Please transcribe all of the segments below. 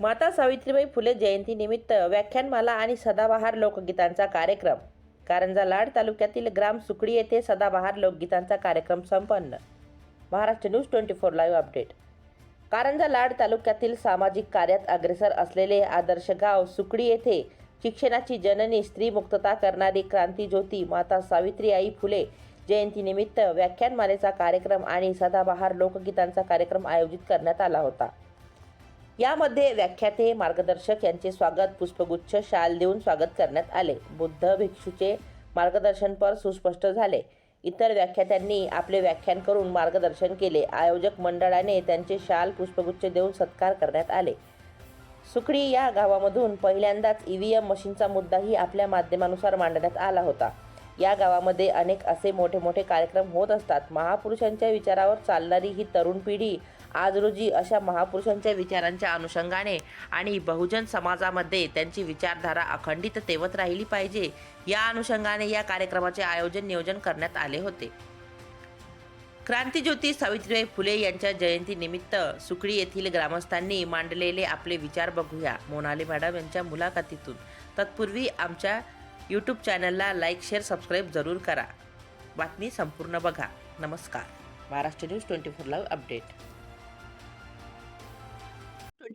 माता सावित्रीबाई फुले जयंतीनिमित्त व्याख्यानमाला आणि सदाबहार लोकगीतांचा कार्यक्रम. कारंजा लाड तालुक्यातील ग्राम सुकडी येथे सदाबहार लोकगीतांचा कार्यक्रम संपन्न. Maharashtra news twenty four live update. Karanja Lad तालुक्यातील सामाजिक कार्यात अग्रेसर असलेले आदर्श गाव सुकडी येथे शिक्षणाची जननी स्त्री मुक्तता करणारी क्रांतीज्योती माता सावित्री आई फुले जयंतीनिमित्त व्याख्यानमालेचा कार्यक्रम आणि सदाबहार लोकगीतांचा कार्यक्रम आयोजित करण्यात आला होता. यामध्ये व्याख्याते मार्गदर्शक यांचे स्वागत पुष्पगुच्छ शाल देऊन स्वागत करण्यात आले. बुद्ध भिक्षूचे मार्गदर्शनपर सुस्पष्ट झाले. इतर व्याख्यात्यांनी आपले व्याख्यान करून मार्गदर्शन केले. आयोजक मंडळाने त्यांचे शाल पुष्पगुच्छ देऊन सत्कार करण्यात आले. सुकडी या गावामधून पहिल्यांदाच ई व्ही एम मशीनचा मुद्दाही आपल्या माध्यमानुसार मांडण्यात आला होता. या गावामध्ये अनेक असे मोठे मोठे कार्यक्रम होत असतात. महापुरुषांच्या विचारावर चालणारी ही तरुण पिढी आज रोजी अशा महापुरुषांच्या विचारांच्या अनुषंगाने आणि बहुजन समाजामध्ये त्यांची विचारधारा अखंडित तेवत राहिली पाहिजे या अनुषंगाने या कार्यक्रमाचे आयोजन नियोजन करण्यात आले होते. क्रांतीज्योती सावित्रीबाई फुले यांच्या जयंतीनिमित्त सुकळी येथील ग्रामस्थांनी मांडलेले आपले विचार बघूया. मोनाली मॅडम यांच्या मुलाखतीतून. तत्पूर्वी आमच्या यूट्यूब चॅनलला लाईक शेअर सबस्क्राईब जरूर करा. बातमी संपूर्ण बघा. नमस्कार. Maharashtra news twenty four live update.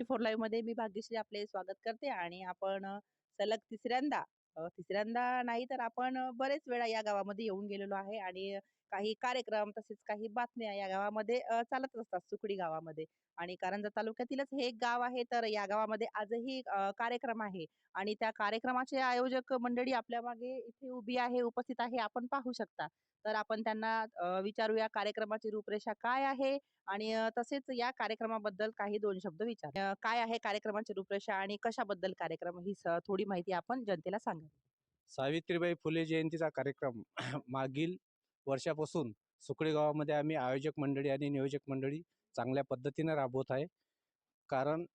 Twenty four लाईव्हमध्ये मी भाग्यश्री आपले स्वागत करते आणि आपण सलग तिसऱ्यांदा तिसऱ्यांदा नाही तर आपण बरेच वेळा या गावामध्ये येऊन गेलेलो आहे आणि काही कार्यक्रम तसेच काही बातम्या या गावामध्ये चालत असतात सुकडी गावामध्ये. आणि कारंजा तालुक्यातीलच हे एक गाव आहे तर या गावामध्ये आजही कार्यक्रम आहे. आणि त्या कार्यक्रमाचे आयोजक मंडळी आपल्या मागे इथे उभी आहे उपस्थित आहे आपण पाहू शकता. तर आपण त्यांना विचारूया कार्यक्रमाची रूपरेषा काय आहे? आणि तसेच या कार्यक्रमाबद्दल काही दोन शब्द विचार. काय आहे कार्यक्रमाची रूपरेषा आणि कशाबद्दल कार्यक्रम? ही थोडी माहिती आपण जनतेला सांगा सावित्रीबाई फुले जयंतीचा कार्यक्रम मागील वर्षापासून सुकळे गावामध्ये आम्ही आयोजक मंडळी आणि नियोजक मंडळी चांगल्या पद्धतीनं राबवत आहे. कारण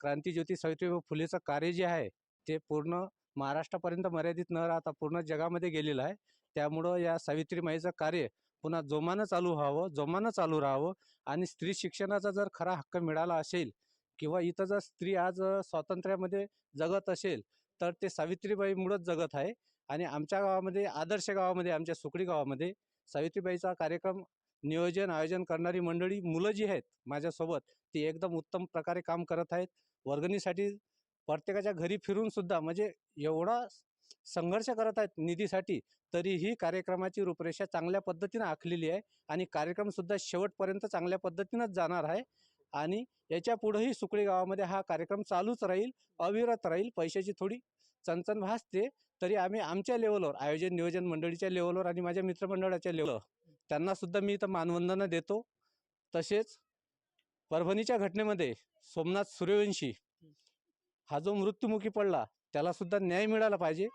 क्रांतीज्योती सावित्रीबाई फुलेचं कार्य जे आहे ते पूर्ण महाराष्ट्रापर्यंत मर्यादित न राहता पूर्ण जगामध्ये गेलेलं आहे. त्यामुळं या सावित्रीमाईचं कार्य पुन्हा जोमानं चालू व्हावं जोमानं चालू राहावं आणि स्त्री शिक्षणाचा जर खरा हक्क मिळाला असेल किंवा इथं जर स्त्री आज स्वातंत्र्यामध्ये जगत असेल तर ते सावित्रीबाईमुळंच जगत आहे. आणि आमच्या गावामध्ये आदर्श गावामध्ये आमच्या सुकडी गावामध्ये सावित्रीबाईचा कार्यक्रम नियोजन आयोजन करणारी मंडळी मुलं जी आहेत माझ्यासोबत ती एकदम उत्तम प्रकारे काम करत आहेत. वर्गणीसाठी प्रत्येकाच्या घरी फिरून सुद्धा म्हणजे एवढा संघर्ष करत आहेत निधीसाठी तरीही कार्यक्रमाची रूपरेषा चांगल्या पद्धतीनं आखलेली आहे आणि कार्यक्रमसुद्धा शेवटपर्यंत चांगल्या पद्धतीनंच जाणार आहे. आणि याच्या पुढेही सुकळी गावामध्ये हा कार्यक्रम चालूच राहील अविरत राहील. पैशाची थोडी चणचण भासते तरी आम्ही आमच्या लेवलवर आयोजन नियोजन मंडळीच्या लेवलवर आणि माझ्या मित्रमंडळाच्या लेवलवर त्यांना सुद्धा मी इथं मानवंदना देतो. तसेच परभणीच्या घटनेमध्ये सोमनाथ सूर्यवंशी हा जो मृत्युमुखी पडला त्याला सुद्धा न्याय मिळाला पाहिजे.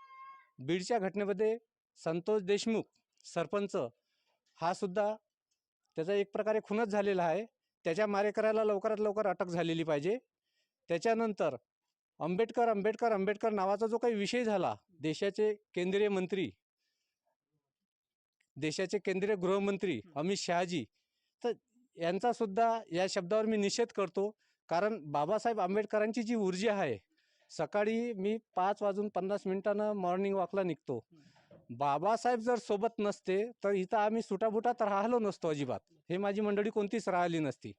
बीडच्या घटनेमध्ये संतोष देशमुख सरपंच हा सुद्धा त्याचा एक प्रकारे खूनच झालेला आहे. त्याच्या मारेकऱ्याला लवकरात लवकर अटक झालेली पाहिजे. त्याच्यानंतर आंबेडकर आंबेडकर आंबेडकर नावाचा जो काही विषय झाला देशाचे केंद्रीय मंत्री देशाचे केंद्रीय गृहमंत्री अमित शहाजी. तर यांचासुद्धा या शब्दावर मी निषेध करतो. कारण बाबासाहेब आंबेडकरांची जी ऊर्जा आहे सकाळी मी पाच वाजून पन्नास मिनिटानं मॉर्निंग वॉकला निघतो. बाबासाहेब जर सोबत नसते तर इथं आम्ही सुटाबुटात राहिलो नसतो अजिबात. हे माझी मंडळी कोणतीच राहिली नसती.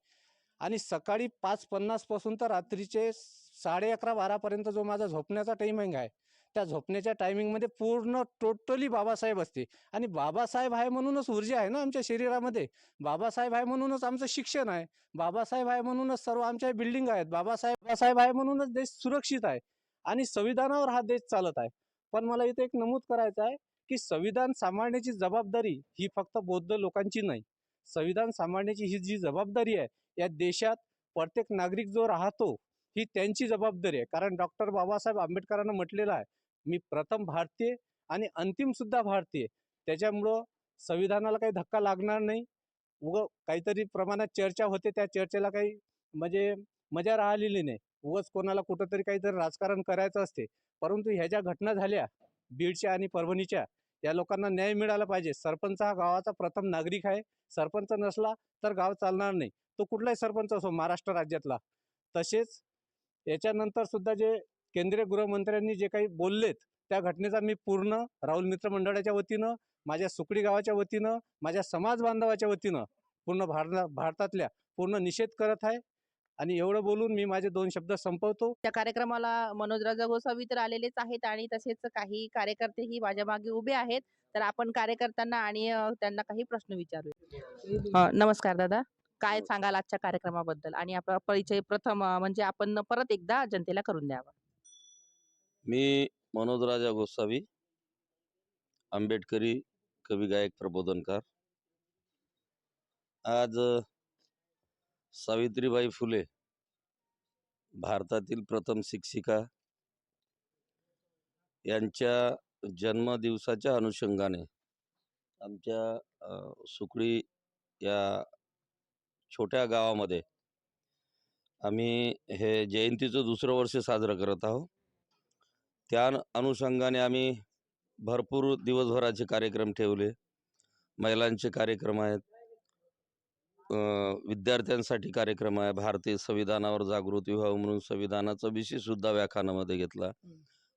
आणि सकाळी पाच पन्नासपासून तर रात्रीचे साडे अकरा बारापर्यंत जो माझा झोपण्याचा टायमिंग आहे त्या झोपण्याच्या टायमिंगमध्ये पूर्ण टोटली बाबासाहेब असते आणि बाबासाहेब आहे म्हणूनच ऊर्जा आहे ना आमच्या शरीरामध्ये. बाबासाहेब आहे म्हणूनच आमचं शिक्षण आहे. बाबासाहेब आहे म्हणूनच सर्व आमच्या बिल्डिंग आहेत. बाबासाहेब बाबासाहेब आहे म्हणूनच देश सुरक्षित आहे. आणि संविधानावर हा देश चालत आहे. पण मला इथे एक नमूद करायचं आहे की संविधान सांभाळण्याची जबाबदारी ही फक्त बौद्ध लोकांची नाही. संविधान सांभाळण्याची ही जी जबाबदारी आहे या देशात प्रत्येक नागरिक जो राहतो ही त्यांची जबाबदारी आहे. कारण डॉक्टर बाबासाहेब आंबेडकरांना म्हटलेलं आहे मी प्रथम भारतीय आणि अंतिम सुद्धा भारतीय. त्याच्यामुळं संविधानाला काही धक्का लागणार नाही. उग काहीतरी प्रमाणात चर्चा होते त्या चर्चेला काही म्हणजे मजा राहिलेली नाही. उगच कोणाला कुठंतरी काहीतरी राजकारण करायचं असते. परंतु ह्या ज्या घटना झाल्या बीडच्या आणि परभणीच्या या लोकांना न्याय मिळाला पाहिजे. सरपंच हा गावाचा प्रथम नागरिक आहे. सरपंच नसला तर गाव चालणार नाही. तो कुठलाही सरपंच असो महाराष्ट्र राज्यातला. तसेच याच्यानंतर सुद्धा जे केंद्रीय गृहमंत्र्यांनी जे काही बोललेत त्या घटनेचा मी पूर्ण राहुल मित्र मंडळाच्या वतीनं माझ्या सुकडी गावाच्या वतीनं माझ्या समाज बांधवाच्या वतीनं पूर्ण भारत भारतातल्या पूर्ण निषेध करत आहे. आणि एवढं बोलून मी माझे दोन शब्द संपवतो. त्या कार्यक्रमाला मनोज राजा गोसावी तर आलेलेच आहेत आणि तसेच काही कार्यकर्तेही माझ्या मागे उभे आहेत. तर आपण कार्यकर्त्यांना आणि त्यांना काही प्रश्न विचारूया. नमस्कार दादा. काय सांगाल आजच्या कार्यक्रमाबद्दल? आणि आपला परिचय प्रथम म्हणजे आपण परत एकदा जनतेला करून द्यावा. मी मनोजराजा गोसावी आंबेडकरी कवी गायक प्रबोधनकार. आज सावित्रीबाई फुले भारतातील प्रथम शिक्षिका यांच्या जन्मदिवसाच्या अनुषंगाने आमच्या सुकळी या छोट्या गावामध्ये आम्ही हे जयंतीचं दुसरं वर्ष साजरं करत आहोत. त्या अनु- अनुषंगाने आम्ही भरपूर दिवसभराचे कार्यक्रम ठेवले. महिलांचे कार्यक्रम आहेत. विद्यार्थ्यांसाठी कार्यक्रम आहे. भारतीय संविधानावर जागृती व्हावं म्हणून संविधानाचा विषयसुद्धा व्याख्यानामध्ये घेतला.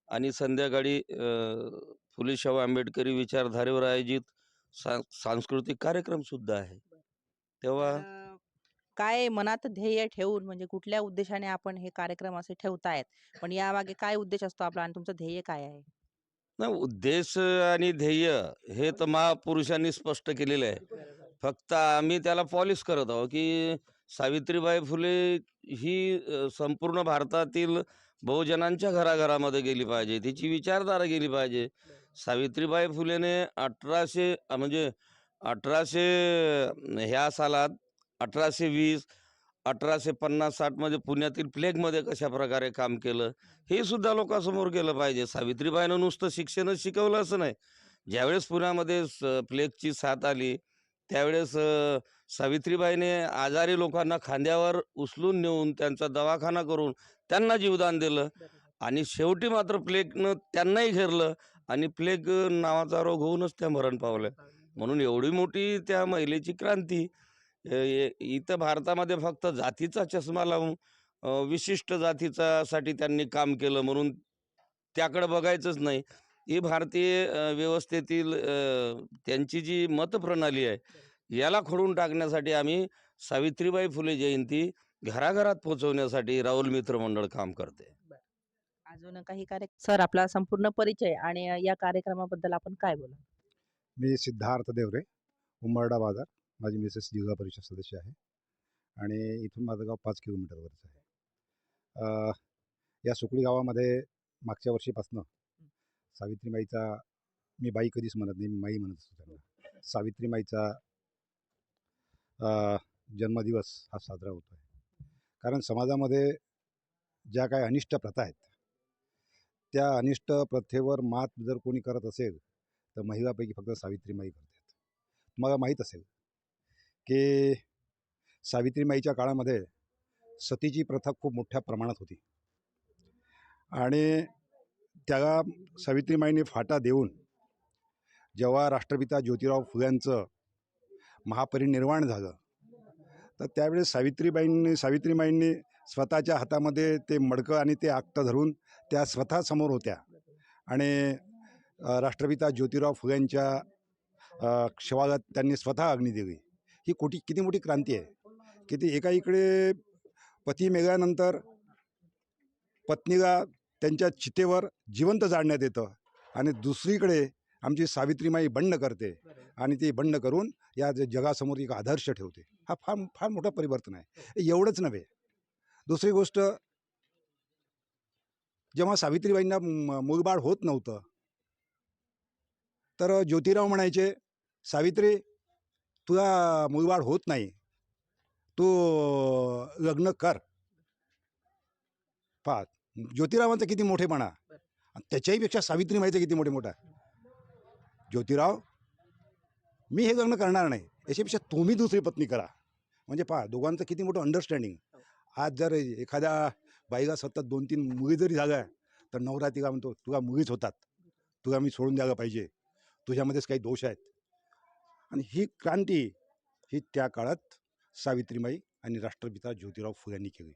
आणि संध्याकाळी अं, फुले शाहू आंबेडकरी विचारधारेवर आयोजित सा सांस्कृतिक कार्यक्रमसुद्धा आहे. तेव्हा काय मनात ध्येय ठेवून म्हणजे कुठल्या उद्देशाने आपण हे कार्यक्रम असे ठेवतायत? पण यामागे काय उद्देश असतो आपला आणि तुमचं ध्येय काय आहे? नाही उद्देश आणि ध्येय हे तर महापुरुषांनी स्पष्ट केलेलं आहे. फक्त आम्ही त्याला पॉलिश करत आहोत की सावित्रीबाई फुले ही संपूर्ण भारतातील बहुजनांच्या घराघरामध्ये गेली पाहिजे. तिची विचारधारा गेली पाहिजे. सावित्रीबाई फुलेने अठराशे म्हणजे अठराशे ह्या सालात अठराशे वीस अठराशे पन्नास साठमध्ये पुण्यातील प्लेगमध्ये कशा प्रकारे काम केलं हे सुद्धा लोकांसमोर गेलं पाहिजे. सावित्रीबाईनं नुसतं शिक्षणच शिकवलं असं नाही. ज्यावेळेस पुण्यामध्ये स- प्लेगची साथ आली त्यावेळेस सावित्रीबाईने आजारी लोकांना खांद्यावर उचलून नेऊन त्यांचा दवाखाना करून त्यांना जीवदान दिलं आणि शेवटी मात्र प्लेगनं त्यांनाही घेरलं आणि प्लेग नावाचा रोग होऊनच त्या मरण पावल्या म्हणून एवढी मोठी त्या महिलेची क्रांती इथं भारतामध्ये फक्त जातीचा चष्मा लावून विशिष्ट जातीचा साठी त्यांनी काम केलं म्हणून त्याकडे बघायचंच नाही. ही भारतीय व्यवस्थेतील त्यांची जी मतप्रणाली आहे याला खोडून टाकण्यासाठी आम्ही सावित्रीबाई फुले जयंती घराघरात पोहोचवण्यासाठी राहुल मित्र मंडळ काम करते. अजून काही कार्य सर आपला संपूर्ण परिचय आणि या कार्यक्रमाबद्दल आपण काय बोला मी सिद्धार्थ देवरे उंबरडा बाजार. माझी मिसेस जिल्हा परिषद सदस्य आहे आणि इथून माझं गाव पाच किलोमीटरवरचं आहे. या सुकळी गावामध्ये मागच्या वर्षीपासनं सावित्रीमाईचा मी बाई कधीच म्हणत नाही मी माई म्हणत असतो त्यांना. सावित्रीमाईचा जन्मदिवस हा साजरा होतो आहे कारण समाजामध्ये ज्या काही अनिष्ट प्रथा आहेत त्या अनिष्ट प्रथेवर मात जर कोणी करत असेल तर महिलापैकी फक्त सावित्रीमाई करतात. तुम्हाला माहीत असेल की सावित्रीमाईच्या काळामध्ये सतीची प्रथा खूप मोठ्या प्रमाणात होती. आणि त्याला सावित्रीमाईने फाटा देऊन जेव्हा राष्ट्रपिता ज्योतिराव फुल्यांचं महापरिनिर्वाण झालं तर त्यावेळेस सावित्रीबाईंनी सावित्रीमाईंनी स्वतःच्या हातामध्ये ते मडकं आणि ते आक्त धरून त्या स्वतः समोर होत्या आणि राष्ट्रपिता ज्योतिराव फुल्यांच्या अ, त्यांनी स्वतः अग्नी दिली ही कोटी किती मोठी क्रांती आहे? किती एका इकडे पती मेघानंतर पत्नीला त्यांच्या चितेवर जिवंत जाळण्यात येतं आणि दुसरीकडे आमची सावित्रीमाई बंड करते आणि ती बंड करून या जगासमोर एक आदर्श ठेवते. हा फार फार मोठं परिवर्तन आहे. एवढंच नव्हे. दुसरी गोष्ट जेव्हा सावित्रीबाईंना मूळबाळ मूलबाळ होत नव्हतं तर ज्योतिराव म्हणायचे सावित्री तुला मूलबाळ होत नाही. तू लग्न कर. पहा ज्योतिरावांचं किती मोठेपणा. आणि त्याच्याही पेक्षा सावित्रीमाईचं किती मोठे मोठा ज्योतिराव मी हे लग्न करणार नाही. याच्यापेक्षा तुम्ही दुसरी पत्नी करा. म्हणजे पहा दोघांचं किती मोठं अंडरस्टँडिंग आज जर एखाद्या बाईला सतत दोन तीन मुली जरी झाल्या तर नवरा तिला म्हणतो तुला मुलीच होतात. तुला मी सोडून द्यायला पाहिजे. तुझ्यामध्येच काही दोष आहेत. आणि ही क्रांती ही त्या काळात सावित्रीबाई आणि राष्ट्रपिता ज्योतिराव फुल्यांनी केली.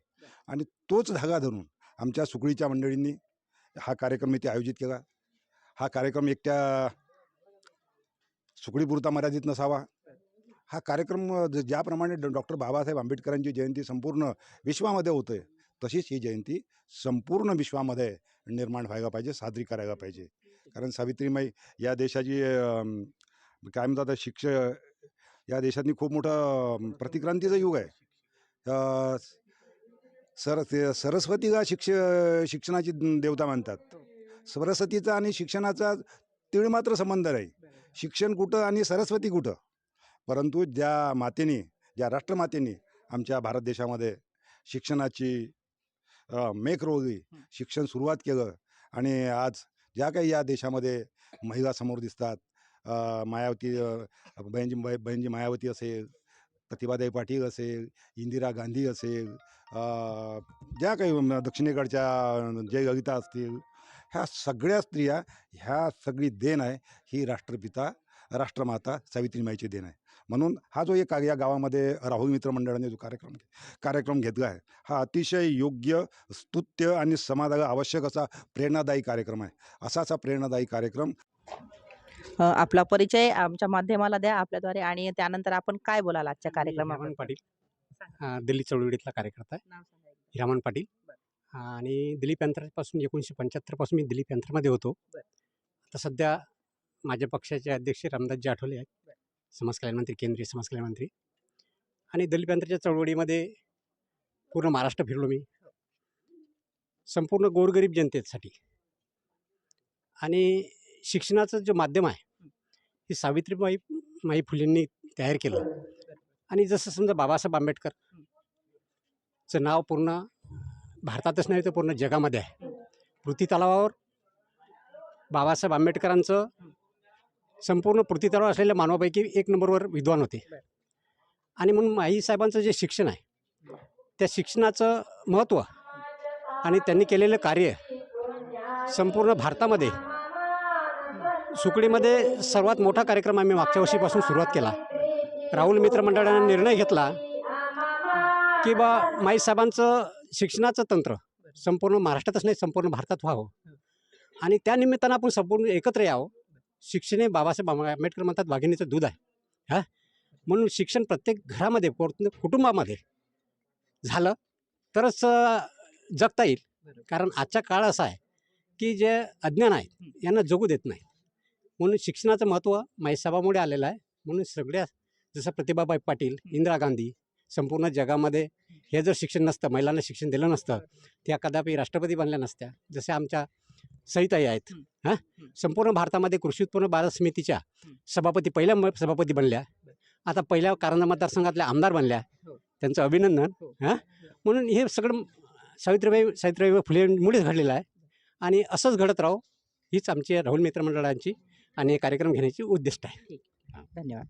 आणि तोच धागा धरून आमच्या सुकळीच्या मंडळींनी हा कार्यक्रम इथे आयोजित केला. हा कार्यक्रम एकट्या सुकळीपुरता मर्यादित नसावा. हा कार्यक्रम ज- ज्याप्रमाणे डॉ- डॉक्टर बाबासाहेब आंबेडकरांची जयंती संपूर्ण विश्वामध्ये होते तशीच ही जयंती संपूर्ण विश्वामध्ये निर्माण व्हायला पाहिजे साजरी करायला पाहिजे. कारण सावित्रीमाई या देशाची काय म्हणतात आता शिक्ष या देशातनी खूप मोठं प्रतिक्रांतीचं युग आहे. अ, सर ते सरस्वतीला शिक्ष शिक्षणाची देवता मानतात. सरस्वतीचा आणि शिक्षणाचा तिळमात्र संबंध नाही. शिक्षण कुठं आणि सरस्वती कुठं? परंतु ज्या मातेने ज्या राष्ट्रमातेने आमच्या भारत देशामध्ये शिक्षणाची अ, मेक रोवली शिक्षण सुरुवात केलं आणि आज ज्या काही या देशामध्ये महिला समोर दिसतात मायावती बहिणजी बहिणजी मायावती असेल प्रतिभादाई पाटील असेल इंदिरा गांधी असेल ज्या काही दक्षिणेकडच्या जयललिता असतील ह्या सगळ्या स्त्रिया ह्या सगळी देण आहे ही राष्ट्रपिता राष्ट्रमाता सावित्रीमाईची देण आहे. म्हणून हा जो एक या गावामध्ये राहुल मित्र मंडळाने जो कार्यक्रम कार्यक्रम घेतला आहे हा अतिशय योग्य स्तुत्य आणि समाजाला आवश्यक असा प्रेरणादायी कार्यक्रम आहे. असाच हा प्रेरणादायी कार्यक्रम आपला परिचय आमच्या माध्यमाला द्या आपल्याद्वारे आणि त्यानंतर आपण काय बोलाल आजच्या हिरामण पाटील. अ, दिल्ली चळवळीतला कार्यकर्ता आहे. हिरामण पाटील. आणि दिलीप यंत्रापासून एकोणीसशे पंच्याहत्तरपासून मी दिलीप यंत्रामध्ये होतो. बरं. आता सध्या माझ्या पक्षाचे अध्यक्ष रामदासजी आठवले आहेत. समाज कल्याण मंत्री केंद्रीय समाज कल्याण मंत्री. आणि दलित यंत्राच्या चळवळीमध्ये पूर्ण महाराष्ट्र फिरलो मी. संपूर्ण गोरगरीब जनतेसाठी. आणि शिक्षणाचं जे माध्यम आहे हे सावित्रीबाई माई फुलेंनी तयार केलं. आणि जसं समजा बाबासाहेब आंबेडकर चं नाव पूर्ण भारतातच नाही तर पूर्ण जगामध्ये आहे. पृथ्वी तलावावर बाबासाहेब आंबेडकरांचं संपूर्ण पृथ्वी तलावर असलेल्या मानवापैकी एक नंबरवर विद्वान होते. आणि म्हणून माईसाहेबांचं जे शिक्षण आहे त्या शिक्षणाचं महत्त्व आणि त्यांनी केलेलं कार्य संपूर्ण भारतामध्ये सुकडीमध्ये सर्वात मोठा कार्यक्रम आम्ही मागच्या वर्षीपासून सुरुवात केला. राहुल मित्रमंडळाने निर्णय घेतला की बा माईसाहेबांचं शिक्षणाचं तंत्र संपूर्ण महाराष्ट्रातच नाही संपूर्ण भारतात व्हावं. आणि त्या निमित्तानं आपण संपूर्ण एकत्र यावं. शिक्षण हे बाबासाहेब आंबेडकर म्हणतात वाघिणीचं दूध आहे. हा? म्हणून शिक्षण प्रत्येक घरामध्ये पूर्ण कुटुंबामध्ये झालं तरच जगता येईल. कारण आजचा काळ असा आहे की जे अज्ञान आहेत यांना जगू देत नाही म्हणून शिक्षणाचं महत्त्व माईसाहेबामुळे आलेलं आहे. म्हणून सगळ्या जसं प्रतिभाबाई पाटील इंदिरा गांधी संपूर्ण जगामध्ये हे जर शिक्षण नसतं महिलांना शिक्षण दिलं नसतं त्या कदापि राष्ट्रपती बनल्या नसत्या. जसे आमच्या सईताई आहेत हां? संपूर्ण भारतामध्ये कृषी उत्पन्न बाजार समितीच्या सभापती पहिल्या म- सभापती बनल्या. आता पहिल्या कारंजा मतदारसंघातल्या आमदार बनल्या. त्यांचं अभिनंदन हां. म्हणून हे सगळं सावित्रीबाई सावित्रीबाई फुलेमुळेच घडलेलं आहे. आणि असंच घडत राहो हीच आमची राहुल मित्र मंडळांची आणि कार्यक्रम घेण्याची उद्दिष्ट आहे. धन्यवाद.